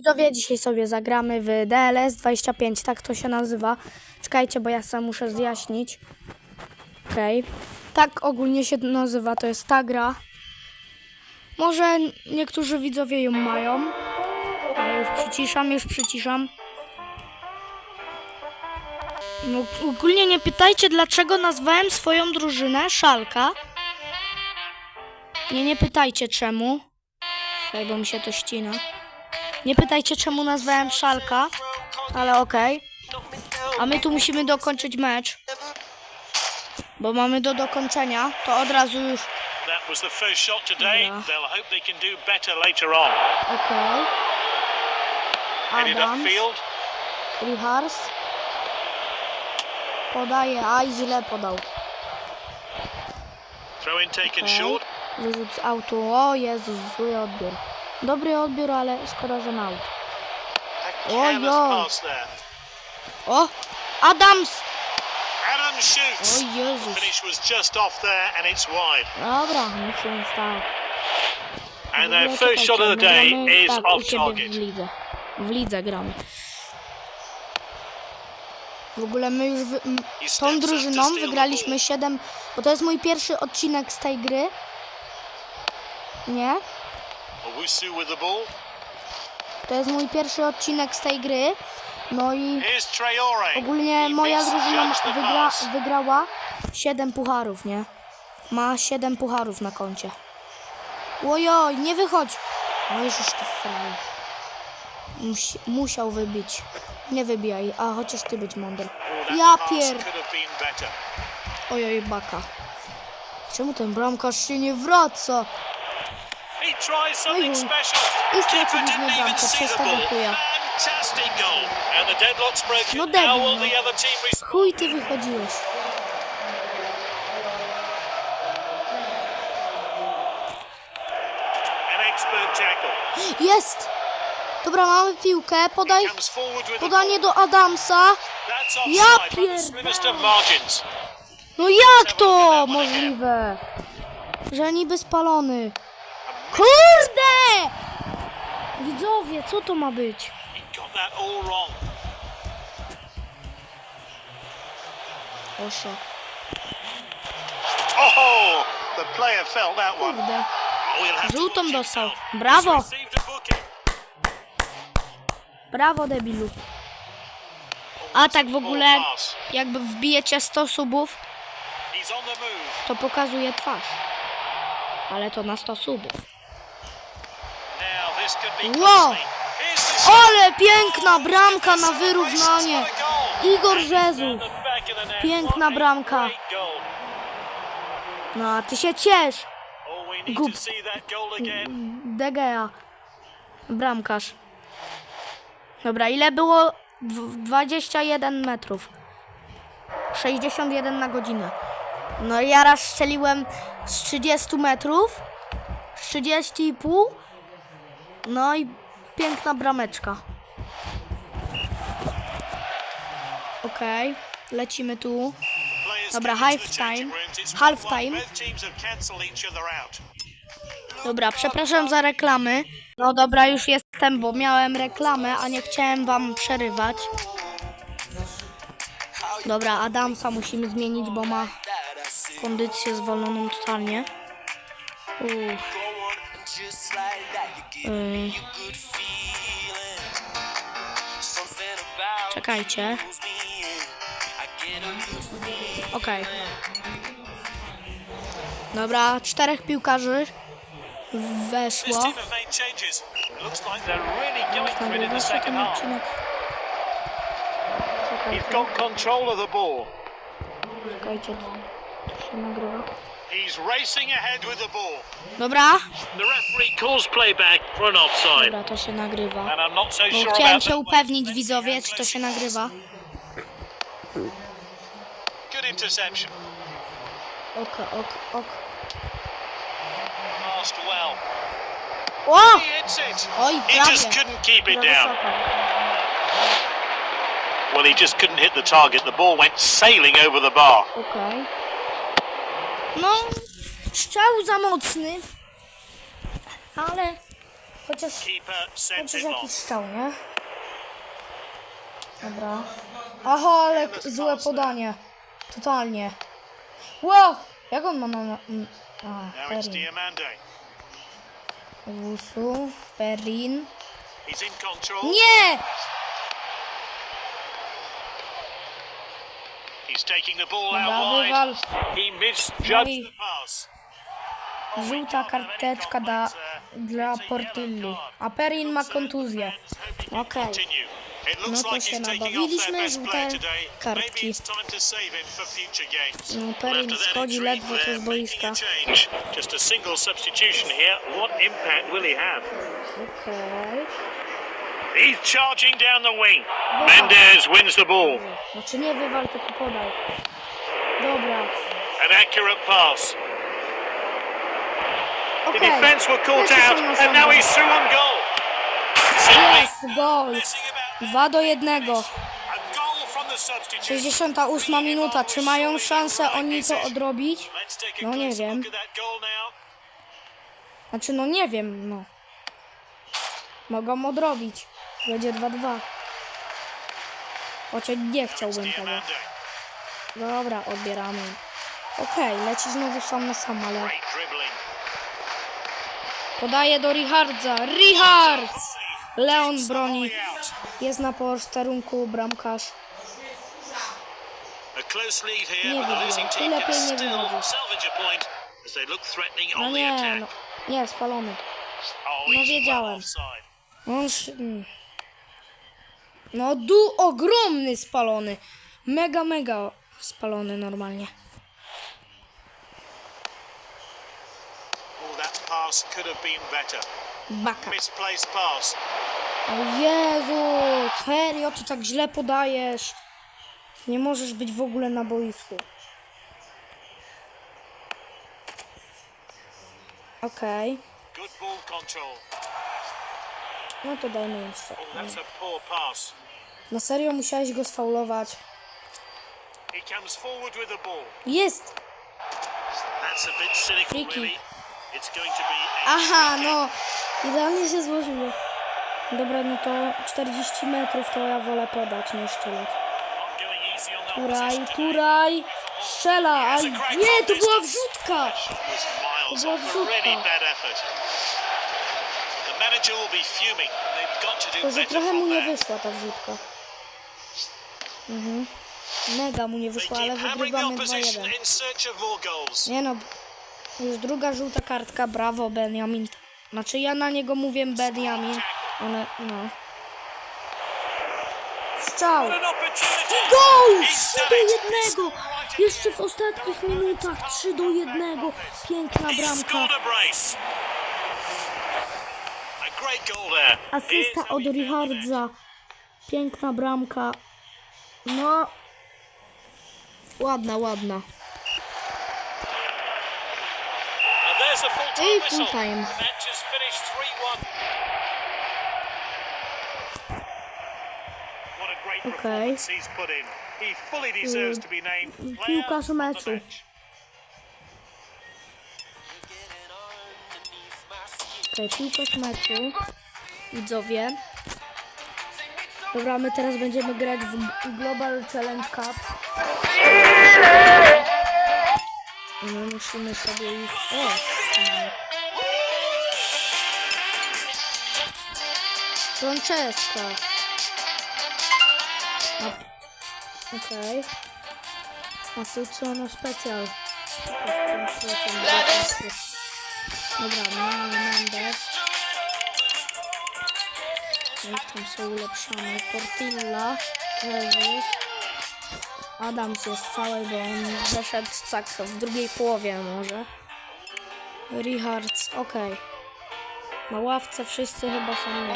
Widzowie, dzisiaj sobie zagramy w DLS 25, tak to się nazywa. Czekajcie, bo ja sam muszę zjaśnić. Okej. Tak ogólnie się nazywa, to jest ta gra. Może niektórzy widzowie ją mają. Ja już przyciszam, już przyciszam. No, ogólnie nie pytajcie, dlaczego nazwałem swoją drużynę Szalka. Nie, nie pytajcie czemu. Czekaj, bo mi się to ścina. Nie pytajcie, czemu nazwałem Szalka, ale okej. A my tu musimy dokończyć mecz. Bo mamy do dokończenia, to od razu już. That was the first shot today. Yeah. They'll hope they can do better later on. Okej. Headed Adams, upfield. Richards. Podaje, aj źle podał. Throw in taken Okej. short. Wyrzut z autu. O Jezus, zły odbiór. Dobry odbiór, ale szkoda, że oj. pass there. O! Adams! Adam shoots. O Jezus. Finish was just off there and it's wide. Dobra, nic się nie stało. And their first shot of the day gramy, is tak, off target. W lidze. W lidze gramy. W ogóle my już wy, tą drużyną wygraliśmy 7, bo to jest mój pierwszy odcinek z tej gry. Nie? Owusu with the ball. To jest mój pierwszy odcinek z tej gry. No i ogólnie moja drużyna wygra, wygrała 7 pucharów, nie? Ma 7 pucharów na koncie. Ojoj, nie wychodź! No już to frajer. Musi, musiał wybić. Nie wybijaj, a chociaż ty być mądry. Ja pier... Ojoj, baka. Czemu ten bramkarz się nie wraca? Something special. I straciliśmy bramkę przez tego chuja. No debil, no. Chuj ty wychodziłeś. Jest! Dobra, mamy piłkę. Podaj podanie do Adamsa. Ja offside by the pier- slimmest of margins. No jak to możliwe? Że niby spalony. Kurde! Widzowie, co to ma być? Proszę. Oh, the player felt that one. Kurde. Żółtą dostał. Brawo! Brawo, debilu. A tak w ogóle, jakby wbijecie 100 subów, to pokazuje twarz. Ale to na 100 subów. Wow. Ale piękna bramka na wyrównanie. Igor Rzezów. Piękna bramka. No a ty się ciesz. Oh, we need Głup. to see that goal again. De Gea. Bramkarz. Dobra, ile było? Dw- 21 metrów. 61 na godzinę. No i ja raz strzeliłem z 30 metrów. Z 30,5. No i piękna brameczka. Okej, lecimy tu. Dobra, half time. Half 1-1. time. Dobra, przepraszam za reklamy. No dobra, już jestem, bo miałem reklamę, a nie chciałem wam przerywać. Dobra, Adamsa musimy zmienić, bo ma kondycję zwoloną totalnie. Uff. Ym. Czekajcie. Okej. Dobra, czterech piłkarzy weszło. got control of the ball. czekajcie, to się nagrywa. He's racing ahead with the ball. Dobra, The referee calls playback for an offside. dobra, to się nagrywa. And I'm not so Bo sure chciałem about się upewnić, widzowie, czy to się nagrywa. Good interception. Ok, ok, ok. Passed well. O! He hits it. Oj, He prawie. just couldn't keep it Za down. wysoko. Well, he just couldn't hit the target. The ball went sailing over the bar. Okej. No, strzał za mocny. Ale Chociaż, chociaż jakiś strzał, nie? Dobra. Aha, ale złe podanie. Totalnie. Wow! Jak on ma na... na a, Perin. Wusu, Perin. Nie! He's taking the ball Dobra, out wide. wywal. He misjudged i- the pass. Żółta karteczka da, dla Portilli. A Perin ma kontuzję. Okej. It No to się nabawiliśmy, żółte kartki. No, Perin schodzi ledwo tu z boiska. making a He's charging down the wing. Mendes wins the ball. Znaczy nie wywal, tylko podaj. Dobra. An accurate pass. The Okej. defence were caught Lecimy out, and now he's through on goal. Jest gol. Messing about. 2 do 1. A goal from the substitute. 68 minuta. Czy mają szansę oni to odrobić? Let's take a No nie wiem. look at that goal now. Znaczy no nie wiem, no. Mogą odrobić. Będzie 2-2. Chociaż nie chciałbym tego. Dobra, odbieramy. Okej, leci znowu sam na sam, ale podaje do Richardza. Richards! Leon broni. Jest na posterunku bramkarz. Nie Tu team lepiej nie threatening No nie, no. Nie, spalony. Oh, no wiedziałem. On mm. No du ogromny spalony. Mega, mega spalony normalnie. Baka. O Jezu, serio, ty tak źle podajesz. Nie możesz być w ogóle na boisku. Okej. Control. No to dajmy im jeszcze. Na serio musiałeś go sfaulować. Jest! Free kick. Aha, no. Idealnie się złożyło. Dobra, no to 40 metrów to ja wolę podać niż strzelać. Turaj, turaj! Strzela! Aj, nie, to była wrzutka! To była wrzutka. bad effort. The manager will be fuming. They've got to do Tylko, że trochę mu nie wyszła ta wrzutka. Mhm. Mega mu nie wyszła, ale wygrywamy opposition 2-1. in search of more goals. Nie no, już druga żółta kartka, brawo Benjamin. Znaczy ja na niego mówię Benjamin, ale no. Strzał! Gol! He's 3 done do it. 1! Jeszcze w ostatnich minutach 3 do 1. Piękna bramka. scored a brace. A great goal there. Asysta od. Richardza. Piękna bramka. No. Ładna, ładna. I whistle. full-time. The match is finished 3-1. What a great Okay. performance he's match. Okej, piłkarz meczu. Widzowie. Dobra, my teraz będziemy grać w Global Challenge Cup. My musimy sobie ich... O! Francesca. Okej. A tu co na specjal? Dobra, mamy Mendes. Jak tam są ulepszone? Portilla, Jesus. Adams jest cały, bo on zeszedł tak w drugiej połowie może. Richards, okej. Na ławce wszyscy chyba są nie.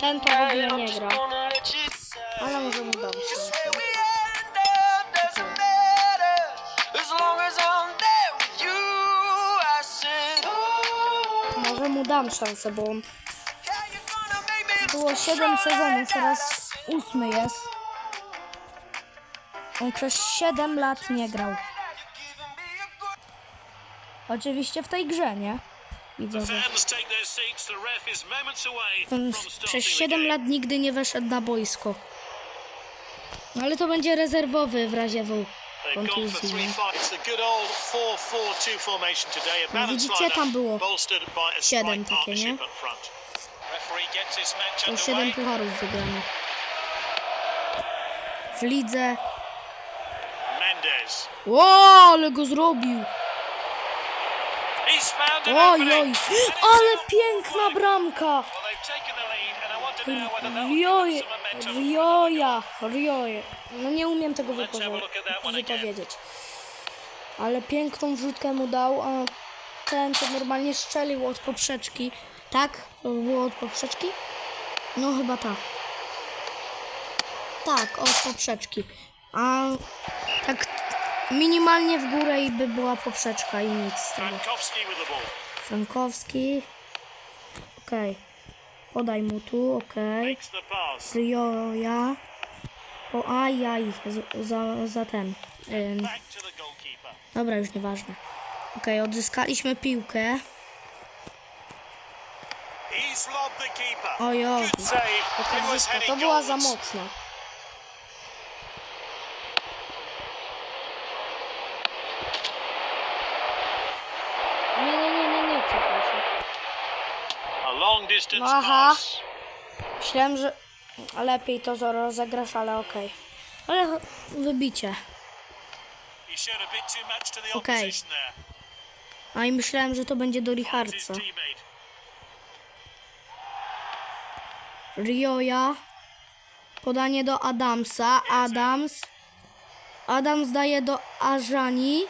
Ten to w ogóle nie gra. Ale może mu dam szansę, bo on było 7 sezonów, teraz 8 jest. On przez 7 lat nie grał. Oczywiście w tej grze, nie? widzowie. On przez the 7 game. lat nigdy nie weszedł na boisko. Ale to będzie rezerwowy w razie W kontuzji. three nie? five. It's the good old 4-4-2 formation today. A balanced widzicie, tam było bolstered by a siedem strike takie, nie? To 7 underway. pucharów wygranych. W lidze. Mendes. O, ale go zrobił! He's found an Oj, opening. oj! And it's Ale piękna 4-5. bramka! Well, Rioja. Rioja. No nie umiem tego wypowiedzieć. Ale piękną wrzutkę mu dał, a ten to normalnie strzelił od poprzeczki. Tak? To było od poprzeczki? No chyba tak. Tak, od poprzeczki. A tak minimalnie w górę i by była poprzeczka i nic z tego. Frankowski. Frankowski. Okej. Podaj mu tu, okej. Pass. Rioja. O, ajaj, za, za ten. Ym, dobra, już nieważne. Okej, odzyskaliśmy piłkę. He's lobbed the keeper. O Jezu. Good save. To, była za goalwards. mocna. Nie, nie, nie, nie, nie, cofaj się. A long distance No aha. Myślałem, że lepiej to Zoro rozegrasz, ale okej. Ale wybicie. The Okay. A i myślałem, że to będzie do Richardsa. Rioja. Podanie do Adamsa. Adams. Adams daje do Ażani.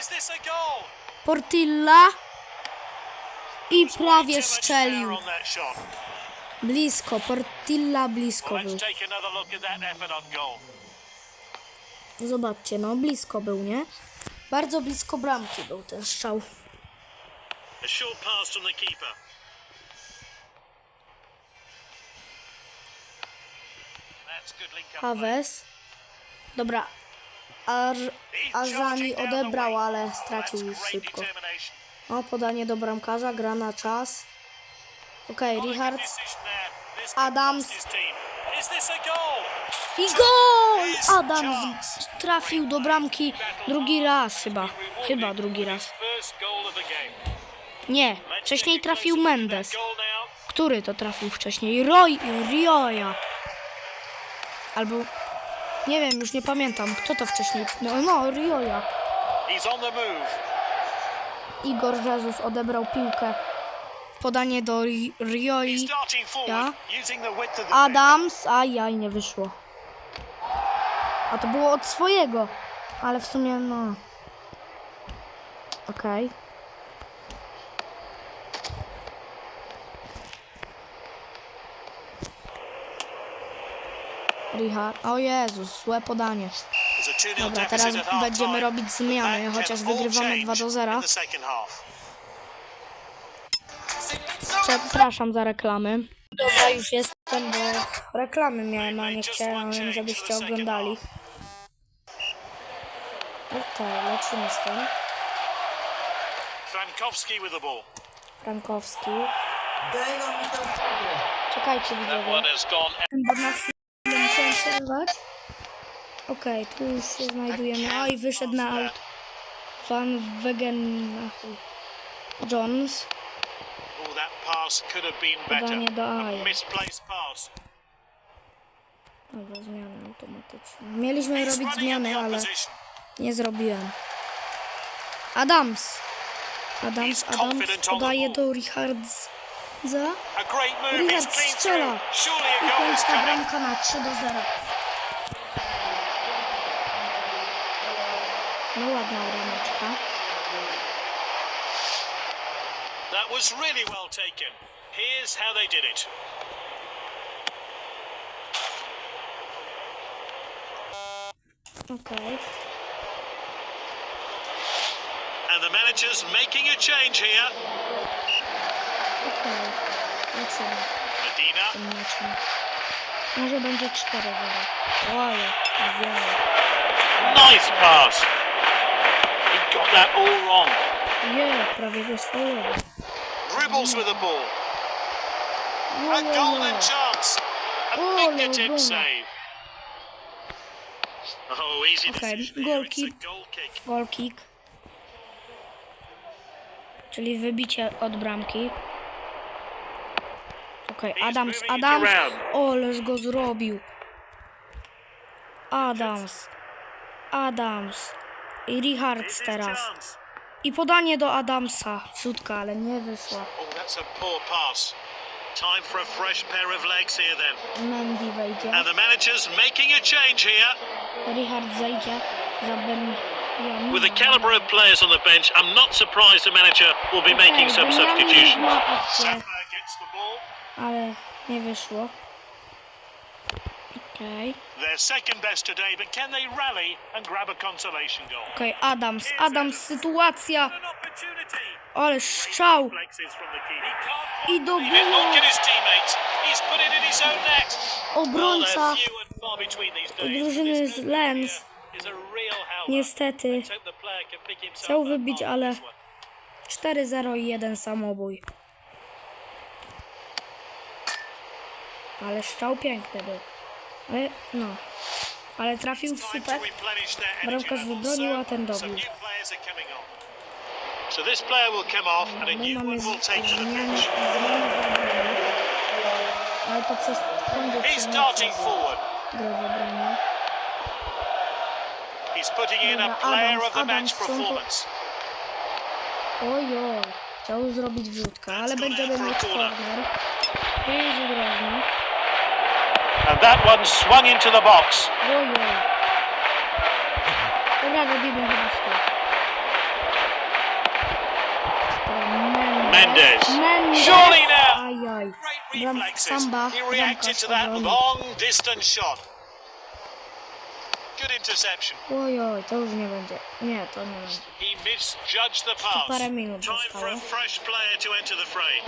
Is this a goal? Portilla. I prawie strzelił. Blisko. Portilla blisko był. Zobaczcie, no blisko był, nie? Bardzo blisko bramki był ten strzał. Hawes. Dobra. Ar He's Ażani charging down the odebrał, ale stracił już szybko. O, podanie do bramkarza, gra na czas. Okej, good Richard. Adams. I gol! Adams trafił do bramki drugi raz chyba. Chyba drugi raz. Nie, wcześniej trafił Mendes. Który to trafił wcześniej? Roy, Rioja. Albo... Nie wiem, już nie pamiętam, kto to wcześniej... No, no Rioja. He's on the move. Igor Jezus odebrał piłkę. Podanie do Ri- Rioli. Ja. Adams. Ajaj, nie wyszło. A to było od swojego. Ale w sumie, no... Okej. Richard. O Jezus, złe podanie. There's a 2-0 Dobra, teraz będziemy robić zmiany, chociaż wygrywamy change 2 do 0. in the second half. Przepraszam za reklamy. Dobra, już jestem, bo reklamy miałem, a nie chciałem, żebyście oglądali. Okej, lecimy z tym. Frankowski with the ball. Frankowski. Czekajcie widzowie, bo na chwilę musiałem przerwać. Okej, tu już się znajdujemy. Oj, wyszedł na aut. Van Wegen... Jones. Have been better. Podanie do Aja. Dobra, zmiany automatyczne. Mieliśmy robić zmiany, ale nie zrobiłem. Adams. Adams, Adams podaje do Richardza. A great move. He's Richard strzela. I coming. bramka na 3 do 0. No ładna brameczka. That was really well taken. Here's how they did it. Okay. And the manager's making a change here. Lecimy Medina. meczem. Może będzie 4 0. Ojej, wiele. Nice pass. Got that all wrong. Je, prawie go sfaulował. dribbles with the ball. A Ojojoj. golden chance. A Oh, fingertip no, no. save. Oh, easy Okay, goal a kick. goal kick. Goal kick. Czyli wybicie od bramki. Okej, He's Adams, Adams. Oleż go zrobił. Adams. Adams. I Richards teraz. I podanie do Adamsa. Rzutka, ale nie wyszła. Oh. Time for a fresh pair of legs here then. Mendy wejdzie. And the manager's making a change here. Richard zejdzie za Ben. With the caliber of players on the bench, I'm not surprised the manager will be making some substitutions. ale nie wyszło. Okej. They're second best today, but can they rally and grab a consolation goal? Okej, Adams, Adams, sytuacja. An opportunity. Ale strzał. Flexes from the keeper. He can't I do góry. his teammates. He's put it in his own net. Well, Obrońca they're few and far between these days. drużyny z Lens player is a real helper. niestety Let's hope the player can pick himself chciał up wybić, after ale this one. 4-0 i 1 samobój. Ale strzał piękny był. Ale no. Ale trafił energy Bramkarz wybronił, a ten dobił. So this player will come off and a My new one will take to the pitch. Ale to przez He's darting forward. He's putting in a player of the match performance. Ojoj, chciał zrobić wrzutkę, ale będziemy mieć corner. I rożny. And that one swung into the box. Ojoj. Dobra, robimy chyba sztuk. Mendes. Mendes. Surely now. Ajaj. Great reflexes. samba. He reacted to that long distance shot. Good interception. Ojoj, to już nie będzie. Nie, to nie będzie. He misjudged the pass. Time for a fresh player to enter the fray.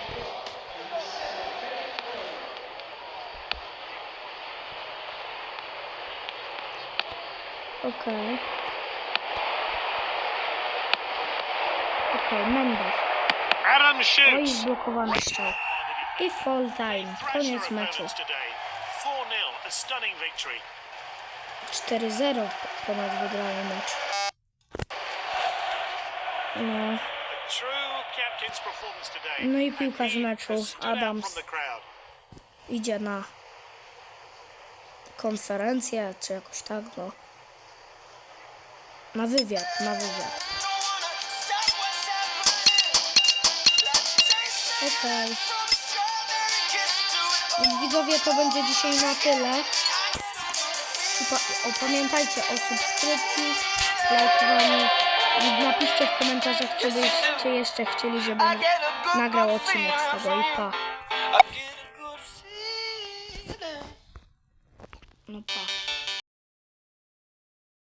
Okej. Okej, Mendes. Adam Oj, shoots. zblokowany strzał. I full time. Koniec meczu. 4-0 a stunning victory. 4-0 ponad wygrany mecz. No, A true captain's performance today. No i piłkarz meczu, Adams. idzie na konferencję, czy jakoś tak, no. Na wywiad, na wywiad. Okej. Więc Widzowie, to będzie dzisiaj na tyle. I pa- o, pamiętajcie o subskrypcji, lajkowaniu i napiszcie w komentarzach, czy byście jeszcze chcieli, żebym nagrał odcinek z tego i pa.